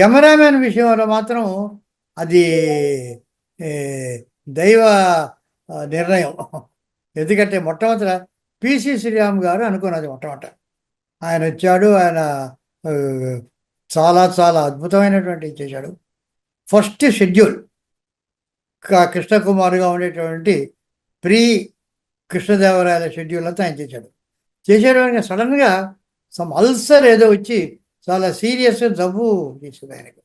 Cameraman విషయంలో మాత్రం అది దైవ నిర్ణయం. ఎందుకంటే మొట్టమొదట పిసి శ్రీరామ్ గారు అనుకున్నది మొట్టమొదట. ఆయన వచ్చాడు ఆయన చాలా చాలా అద్భుతమైనటువంటి చేశాడు. ఫస్ట్ షెడ్యూల్ కృష్ణకుమార్గా ఉండేటువంటి ప్రీ కృష్ణదేవరాయల షెడ్యూల్ అంతా ఆయన చేశాడు. చేసేటువంటి సడన్గా సమ్ అల్సర్ ఏదో వచ్చి చాలా సీరియస్ జబ్బు చేసింది ఆయనకు.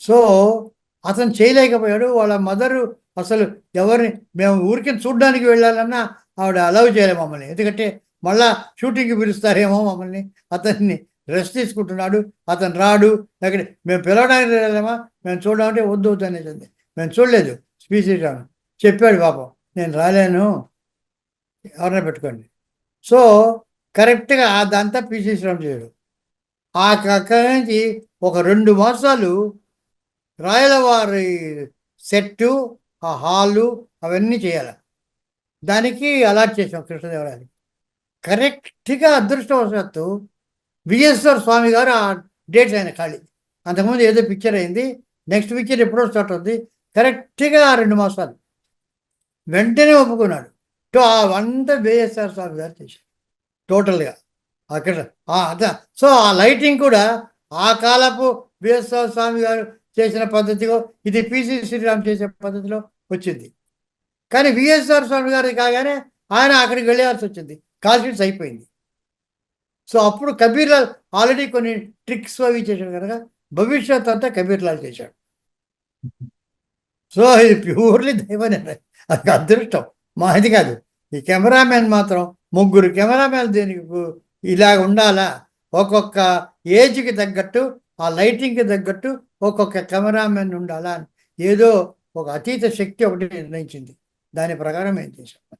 సో అతను చేయలేకపోయాడు. వాళ్ళ మదరు అసలు ఎవరిని మేము ఊరికి చూడడానికి వెళ్ళాలన్నా ఆవిడ అలౌ చేయలేదు మమ్మల్ని. ఎందుకంటే మళ్ళా షూటింగ్కి పిలుస్తారేమో మమ్మల్ని. అతన్ని రెస్ట్ తీసుకుంటున్నాడు. అతను రాడు. లేకపోతే మేము పిలవడానికి వెళ్ళామా మేము చూడమంటే వద్దు వద్దు అనేసింది. మేము చూడలేదు. స్పీచ్ ఇచ్చాను చెప్పాడు పాపం. నేను రాలేను. ఎవరైనా పెట్టుకోండి. సో కరెక్ట్గా అదంతా పీసీ శ్రీరామ్ చేయడు. ఆ అక్కడి నుంచి ఒక రెండు మాసాలు రాయలవారి సెట్టు ఆ హాలు అవన్నీ చేయాలి. దానికి అలాట్ చేసాం కృష్ణదేవరాయలకి. కరెక్ట్గా అదృష్టవశాత్తు విఎస్ఆర్ స్వామి గారు ఆ డేట్ ఆయన ఖాళీ. అంతకుముందు ఏదో పిక్చర్ అయింది నెక్స్ట్ పిక్చర్ ఎప్పుడో స్టార్ట్ అవుతుంది కరెక్ట్గా ఆ రెండు మాసాలు. వెంటనే ఒప్పుకున్నాడు. టో ఆ వంద స్వామి గారు చేశారు. టోటల్గా. అక్కడ. అదే. సో ఆ లైటింగ్ కూడా ఆ కాలపు విఎస్ఆర్ స్వామి గారు చేసిన పద్ధతిలో ఇది పిసి శ్రీరామ్ చేసే పద్ధతిలో వచ్చింది. కానీ విఎస్ఆర్ స్వామి గారి కాగానే ఆయన అక్కడికి వెళ్ళాల్సి వచ్చింది. కాల్షీట్స్ అయిపోయింది. సో అప్పుడు కబీర్లాల్ ఆల్రెడీ కొన్ని ట్రిక్స్ అవి చేశాడు కనుక భవిష్యత్ అంతా కబీర్లాల్ చేశాడు. సో ఇది ప్యూర్లీ దైవ నిర్ణయం అది అదృష్టం. మా ఇది కాదు. ఈ కెమెరామెన్ మాత్రం ముగ్గురు కెమెరామెన్ దీనికి ఇలా ఉండాలా? ఒక్కొక్క ఏజ్కి తగ్గట్టు ఆ లైటింగ్కి తగ్గట్టు ఒక్కొక్క కెమెరామెన్ ఉండాలా అని. ఏదో ఒక అతీత శక్తి ఒకటి నిర్ణయించింది. దాని ప్రకారం ఏం చేశాం?